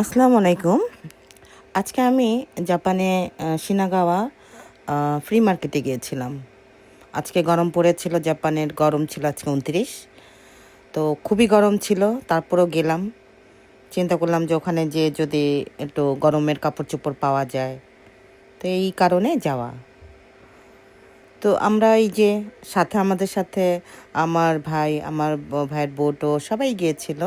আসসালামু আলাইকুম। আজকে আমি জাপানে আহ, শিনাগাওয়া ফ্রি মার্কেটে গিয়েছিলাম। আজকে গরম পড়েছিল জাপানের গরম ছিল আজকে উনত্রিশ। তো খুবই গরম ছিল তারপরেও গেলাম। চিন্তা করলাম যে ওখানে যে যদি একটু গরমের কাপড় চোপড় পাওয়া যায় তো এই কারণে যাওয়া। তো আমরা এই যে সাথে আমাদের সাথে আমার ভাই আমার ভাইয়ের বোটও সবাই গিয়েছিল।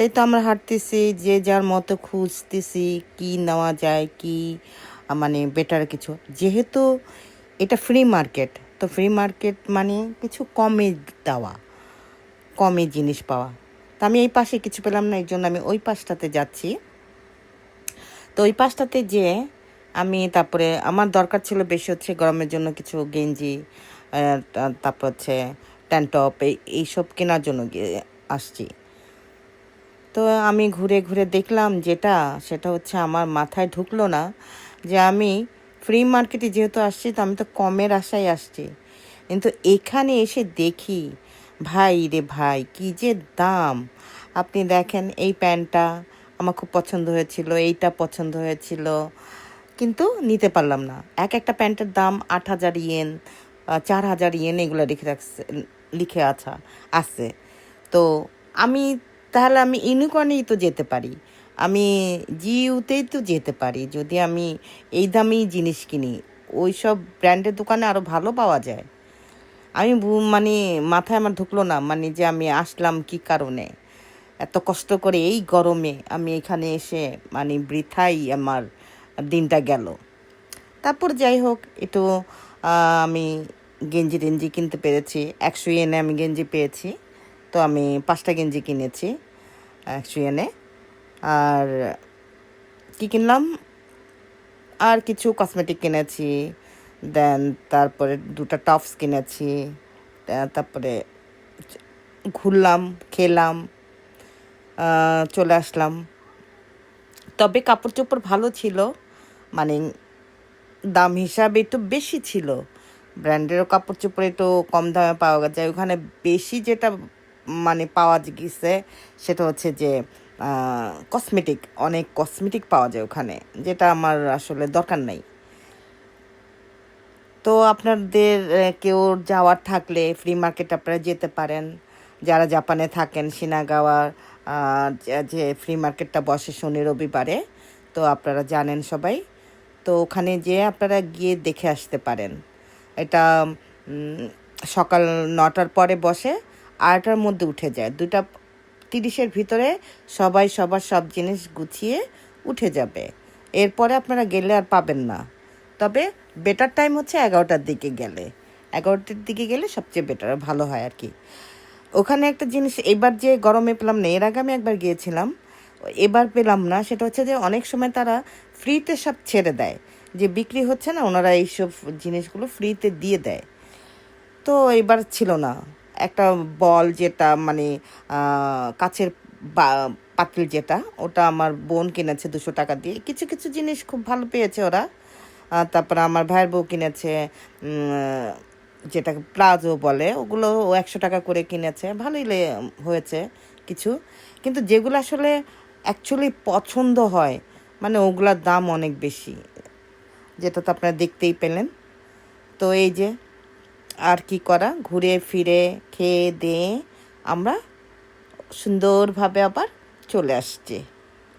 তাই তো আমরা হাঁটতেছি, যে যার মতো খুঁজতেছি কি নেওয়া যায়, কি মানে বেটার কিছু। যেহেতু এটা ফ্রি মার্কেট তো ফ্রি মার্কেট মানে কিছু কমে দেওয়া কমে জিনিস পাওয়া। তা আমি এই পাশে কিছু পেলাম না, এই জন্য আমি ওই পাশটাতে যাচ্ছি। তো ওই পাশটাতে যে আমি তারপরে আমার দরকার ছিল বেশি হচ্ছে গরমের জন্য কিছু গেঞ্জি তারপর হচ্ছে ট্যান টপ এই, এইসব কেনার জন্য আসছি। তো আমি ঘুরে ঘুরে দেখলাম যেটা, সেটা হচ্ছে আমার মাথায় ঢুকলো না যে আমি ফ্রি মার্কেটে যেহেতু আসছি, তো আমি তো কমের আশায় আসছি। কিন্তু এখানে এসে দেখি, ভাই রে ভাই, কি যে দাম। আপনি দেখেন এই প্যান্টটা আমার খুব পছন্দ হয়েছিল, এইটা পছন্দ হয়েছিল, কিন্তু নিতে পারলাম না। এক একটা প্যান্টের দাম আট হাজার ইয়েন চার হাজার ইয়েন এগুলো লিখে রাখছে, লিখে আছা আছে তো আমি তাহলে আমি ইউনিকর্নেই তো যেতে পারি। আমি জিউতেই তো যেতে পারি। যদি আমি এই দামেই জিনিস কিনি ওই সব ব্র্যান্ডের দোকানে আরও ভালো পাওয়া যায়। আমি মানে মাথায় আমার ঢুকলো না মানে যে আমি আসলাম কি কারণে? এত কষ্ট করে এই গরমে আমি এখানে এসে মানে বৃথাই আমার দিনটা গেল। তারপর যাই হোক, একটু আমি গেঞ্জি টেঞ্জি কিনতে পেরেছি। একশো এনে আমি গেঞ্জি পেয়েছি। তো আমি পাঁচটা গেঞ্জি কিনেছি ইয়েনে আর কি কিনলাম? আর কিছু কসমেটিক কিনেছি দেন তারপরে দুটো টপস কিনেছি তারপরে ঘুরলাম, খেলাম চলে আসলাম। তবে কাপড় চোপড় ভালো ছিল মানে দাম হিসাবে একটু বেশি ছিল। ব্র্যান্ডেরও কাপড় চোপড় একটু কম দামে পাওয়া যায় ওখানে বেশি যেটা মানে পাওয়া গেছে, সেটা হচ্ছে যে কসমেটিক অনেক কসমেটিক পাওয়া যায় ওখানে, যেটা আমার আসলে দরকার নেই। তো আপনাদের কেউ যাওয়ার থাকলে ফ্রি মার্কেট আপনারা যেতে পারেন। যারা জাপানে থাকেন, সিনাগাওয়ার যে- ফ্রি মার্কেটটা বসে শনি রবিবারে, তো আপনারা জানেন সবাই। তো ওখানে যেয়ে আপনারা গিয়ে দেখে আসতে পারেন। এটা সকাল নটার পরে বসে আটটার মধ্যে উঠে যায়। দুটা তিরিশের ভিতরে সবাই সবার সব জিনিস গুছিয়ে উঠে যাবে। এরপরে আপনারা গেলে আর পাবেন না। তবে বেটার টাইম হচ্ছে এগারোটার দিকে গেলে। এগারোটার দিকে গেলে সবচেয়ে বেটার ভালো হয় আর কি। ওখানে একটা জিনিস, এবার যে গরমে পেলাম না, এর আগে আমি একবার গিয়েছিলাম। এবার পেলাম না, সেটা হচ্ছে যে অনেক সময় তারা ফ্রিতে সব ছেড়ে দেয়। যে বিক্রি হচ্ছে না, ওনারা এইসব জিনিসগুলো ফ্রিতে দিয়ে দেয়। তো এবার ছিল না। একটা বল যেটা মানে কাছের পাতিল যেটা ওটা আমার বোন কিনেছে দুশো টাকা দিয়ে। কিছু কিছু জিনিস খুব ভালো পেয়েছে ওরা। তারপরে আমার ভাইয়ের বউ কিনেছে উম, যেটা প্লাজো বলে ওগুলো ও একশো টাকা করে কিনেছে। ভালোই হয়েছে কিছু। কিন্তু যেগুলো আসলে অ্যাকচুয়ালি পছন্দ হয় মানে ওগুলার দাম অনেক বেশি। যেটা তো আপনারা দেখতেই পেলেন। তো এই যে আর কি করা? ঘুরে ফিরে খেয়ে দিয়ে আমরা সুন্দরভাবে আবার চলে আসছি।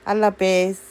আল্লাহ হাফেজ।